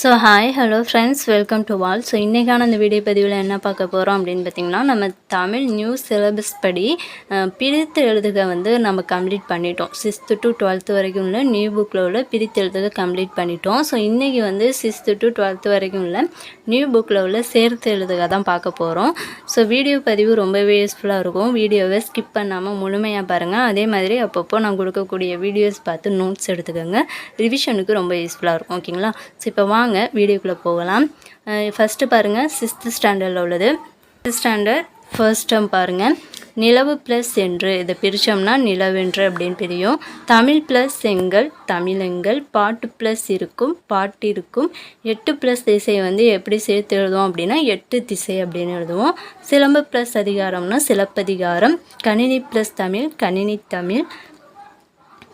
So hi hello friends welcome to wall so இன்றைக்கான அந்த video பதிவில் என்ன பார்க்க போகிறோம் அப்படின்னு பார்த்திங்கன்னா நம்ம தமிழ் நியூ சிலபஸ் படி பிரித்து எழுதுக வந்து நம்ம கம்ப்ளீட் பண்ணிட்டோம். சிக்ஸ்த்து டு டுவெல்த்து வரைக்கும் உள்ள நியூ புக்கில் உள்ள பிரித்து எழுதுக கம்ப்ளீட் பண்ணிட்டோம். ஸோ இன்றைக்கி வந்து சிக்ஸ்த்து டு டுவெல்த்து வரைக்கும் உள்ள நியூ புக்கில் உள்ள சேர்த்து எழுதுக தான் பார்க்க போகிறோம் ஸோ வீடியோ பதிவு ரொம்பவே யூஸ்ஃபுல்லாக இருக்கும். வீடியோவை ஸ்கிப் பண்ணாமல் முழுமையாக பாருங்கள் அதே மாதிரி அப்பப்போ நான் கொடுக்கக்கூடிய வீடியோஸ் பார்த்து நோட்ஸ் எடுத்துக்கோங்க. ரிவிஷனுக்கு ரொம்ப யூஸ்ஃபுல்லாக இருக்கும். ஓகேங்களா ஸோ இப்போ வாங்க வீடியோக்குள்ளே போகலாம். ஃபஸ்ட்டு பாருங்கள் சிக்ஸ்த்து ஸ்டாண்டர்டில் உள்ளது. சிக்ஸ்த் ஸ்டாண்டர்ட் ஃபர்ஸ்ட் டேர்ம் பாருங்கள் நிலவு ப்ளஸ் என்று இதை பிரித்தோம்னா நிலவென்று அப்படின்னு பிரியும். தமிழ் ப்ளஸ் செங்கல் தமிழெங்கல் பாட்டு ப்ளஸ் இருக்கும் பாட்டு இருக்கும். எட்டு ப்ளஸ் திசை வந்து எப்படி சேர்த்து எழுதுவோம் அப்படின்னா எட்டு திசை அப்படின்னு எழுதுவோம். சிலம்பு ப்ளஸ் அதிகாரம்னா சிலப்பதிகாரம். கணினி ப்ளஸ் தமிழ் கணினி தமிழ்.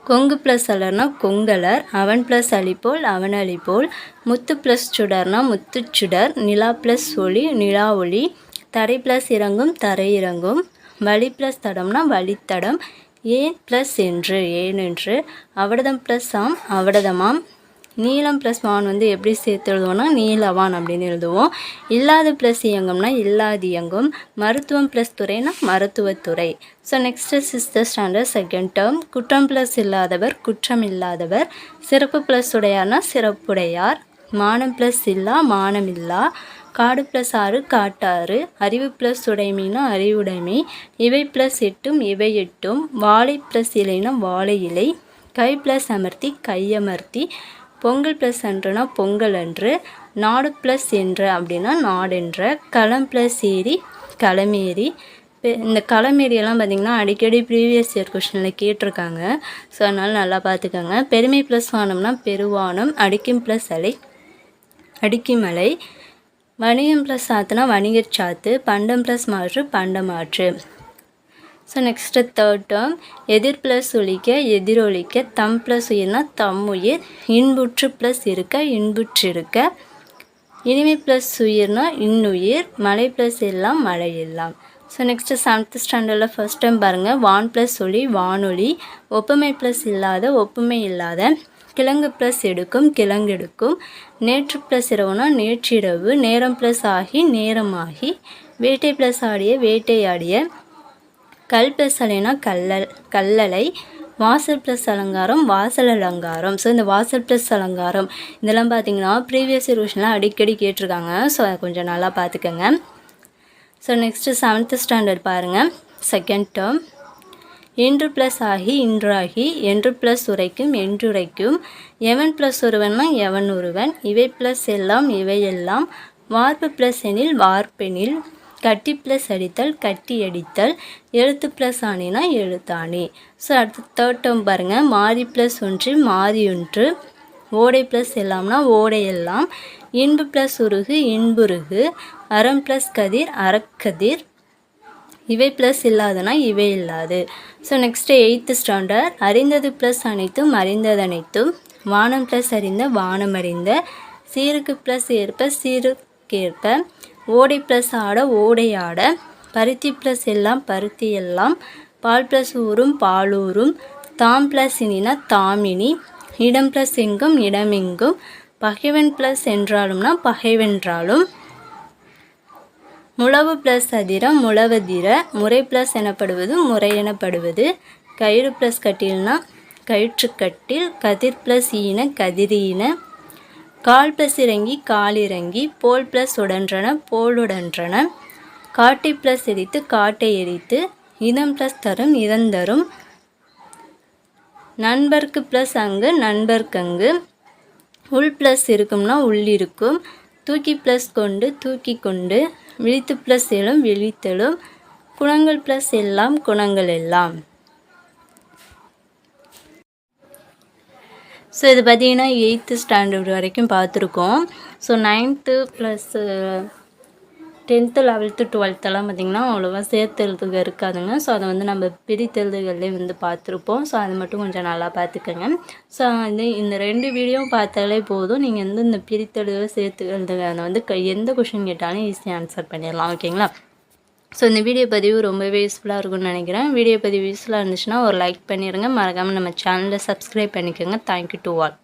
கொங்கு ப்ளஸ் அலர்னா கொங்கலர் அவன் ப்ளஸ் அலிப்போல் அவன் அலிப்போல் முத்து ப்ளஸ் சுடர்னா முத்துச்சுடர் நிலா ப்ளஸ் ஒளி நிலா ஒளி தரை ப்ளஸ் இறங்கும் தரை இறங்கும் வழி ப்ளஸ் தடம்னா வழித்தடம் ஏன் ப்ளஸ் என்று ஏன் என்று அவடதம் ப்ளஸ் ஆம் அவடதமாம் நீலம் ப்ளஸ் வான் வந்து எப்படி சேர்த்து எழுதுவோம்னா நீலவான் அப்படின்னு எழுதுவோம். இல்லாத ப்ளஸ் இயங்கம்னா இல்லாது இயங்கும். மருத்துவம் ப்ளஸ் துறைனா மருத்துவத்துறை ஸோ நெக்ஸ்ட்டு சிஸ்டர் ஸ்டாண்டர்ட் செகண்ட் டேர்ம் குற்றம் ப்ளஸ் இல்லாதவர் குற்றம் இல்லாதவர். சிறப்பு ப்ளஸ் உடையார்னா சிறப்புடையார். மானம் ப்ளஸ் இல்லா மானம் இல்லா. காடு ப்ளஸ் ஆறு காட்டாறு. அறிவு ப்ளஸ் உடைமைனா அறிவுடைமை. இவை ப்ளஸ் எட்டும் இவை எட்டும். வாழை ப்ளஸ் இலைனா வாழை இலை. கை ப்ளஸ் அமர்த்தி கையமர்த்தி பொங்கல் ப்ளஸ் அன்றுனா பொங்கல் அன்று நாடு ப்ளஸ் என்ற அப்படின்னா நாடென்ற களம் ப்ளஸ் ஏரி களமேரி பெ- இந்த களமேரியெல்லாம் பார்த்திங்கன்னா அடிக்கடி ப்ரீவியஸ் இயர் கொஷனில் கேட்டிருக்காங்க. ஸோ அதனால் நல்லா பார்த்துக்கோங்க. பெருமை ப்ளஸ் வானம்னா பெருவானம் அடிக்கும் ப்ளஸ் அலை அடிக்கிமலை வணிகம் ப்ளஸ் சாத்துனா வணிகர் சாத்து பண்டம் ப்ளஸ் மாற்று பண்டமாற்று ஸோ நெக்ஸ்ட்டு தேர்ட் டேர்ம் எதிர் ப்ளஸ் ஒழிக்க எதிரொலிக்க தம் ப்ளஸ் உயிர்னா தம் உயிர் இன்புற்று ப்ளஸ் இருக்க இன்புற்றிருக்க இனிமை ப்ளஸ் உயிர்னா இன்னுயிர் மலை ப்ளஸ் எல்லாம் மழை எல்லாம். ஸோ நெக்ஸ்ட்டு செவன்த் ஸ்டாண்டர்டில் ஃபஸ்ட் டைம் பாருங்கள் வான் ப்ளஸ் ஒளி வானொலி ஒப்புமை ப்ளஸ் இல்லாத ஒப்புமை இல்லாத. கிழங்கு ப்ளஸ் எடுக்கும் கிழங்கு எடுக்கும். நேற்று ப்ளஸ் இரவுனா நேற்றிரவு நேரம் ப்ளஸ் ஆகி நேரமாகி. வேட்டை ப்ளஸ் ஆடிய வேட்டையாடிய கல் ப்ளஸ் அலைனா கல்லல் கல்லலை வாசல் ப்ளஸ் அலங்காரம் வாசல் அலங்காரம். ஸோ இந்த வாசல் ப்ளஸ் அலங்காரம் இதெல்லாம் பார்த்தீங்கன்னா ப்ரீவியஸ் இயர் அடிக்கடி கேட்டிருக்காங்க. ஸோ அதை கொஞ்சம் நல்லா பார்த்துக்கோங்க ஸோ நெக்ஸ்ட்டு செவன்த்து ஸ்டாண்டர்ட் பாருங்கள் செகண்ட் டேர்ம் இன்று ப்ளஸ் ஆகி இன்றாகி என்று ப்ளஸ் உரைக்கும் என்றுரைக்கும் எவன் ப்ளஸ் ஒருவன்னா எவன் ஒருவன். இவை ப்ளஸ் எல்லாம் இவை எல்லாம். வார்ப்பு ப்ளஸ் எனில் வார்ப்பெனில் கட்டி ப்ளஸ் அடித்தல் கட்டி அடித்தல் எழுத்து ப்ளஸ் ஆணினா எழுத்தாணி ஸோ அடுத்து தேர்ட் டேர்ம் பாருங்கள் மாறி ப்ளஸ் ஒன்று மாறி ஒன்று. ஓடை ப்ளஸ் எல்லாம்னா ஓடை எல்லாம். இன்பு ப்ளஸ் உருகு இன்புருகு அறம் ப்ளஸ் கதிர் அறக்கதிர். இவை ப்ளஸ் இல்லாதனா இவை இல்லாது. ஸோ நெக்ஸ்ட்டு எயித்து ஸ்டாண்டர்ட் அறிந்தது ப்ளஸ் அனைத்தும் அறிந்தது அனைத்தும். வானம் ப்ளஸ் அறிந்த வானம் அறிந்த. சீருக்கு ப்ளஸ் ஏற்ப சீருக்கேற்ப. ஓடை ப்ளஸ் ஆட ஓடை ஆட பருத்தி ப்ளஸ் எல்லாம் பருத்தி எல்லாம் பால் ப்ளஸ் ஊரும் பாலூரும் தாம் ப்ளஸ் இனினா தாமினி இடம் ப்ளஸ் எங்கும் இடமெங்கும் பகைவன் ப்ளஸ் என்றாலும்னா பகைவென்றாலும். முழவு ப்ளஸ் அதிரம் முழவதிர முறை ப்ளஸ் எனப்படுவது முறை எனப்படுவது. கயிறு ப்ளஸ் கட்டில்னா கயிற்றுக்கட்டில் கதிர் ப்ளஸ் ஈன கதிரீன கால் ப்ளஸ் இறங்கி கால் இறங்கி போல் ப்ளஸ் உடன்றன போலுடன்றன. காட்டை ப்ளஸ் எரித்து காட்டை எரித்து இதம் ப்ளஸ் தரும் இதந்தரும் நண்பர்க்கு ப்ளஸ் அங்கு நண்பர்க்கங்கு உள் ப்ளஸ் இருக்கும்னா உள் இருக்கும். தூக்கி ப்ளஸ் கொண்டு தூக்கி கொண்டு. விழித்து ப்ளஸ் எழும் விழித்தெழும். குணங்கள் ப்ளஸ் எல்லாம் குணங்கள் எல்லாம். ஸோ இது பார்த்தீங்கன்னா எயித்து ஸ்டாண்டர்ட் வரைக்கும் பார்த்துருக்கோம் so ninth plus tenth uh, eleventh டுவெல்த்தெல்லாம் பார்த்திங்கன்னா அவ்வளோவா சேர்த்து எழுதுக இருக்காதுங்க. ஸோ அதை வந்து நம்ம பிரித்தெழுதுகள்லேயே வந்து பார்த்துருப்போம் ஸோ அது மட்டும் கொஞ்சம் நல்லா பார்த்துக்கோங்க ஸோ வந்து இந்த ரெண்டு வீடியோ பார்த்தாலே போதும். நீங்கள் வந்து இந்த பிரித்தெழுதுக சேர்த்து எழுதுக அதை வந்து க- எந்த கொஷின் கேட்டாலும் ஈஸியாக ஆன்சர் பண்ணிடலாம். ஓகேங்களா ஸோ இந்த வீடியோ பதிவு ரொம்பவே யூஸ்ஃபுல்லாக இருக்கும்னு நினைக்கிறேன். வீடியோ பதிவு யூஸ்ஃபுல்லாக இருந்துச்சுன்னா ஒரு லைக் பண்ணிடுங்க மறக்காமல் நம்ம சேனலை சப்ஸ்கிரைப் பண்ணிக்கோங்க. Thank you to all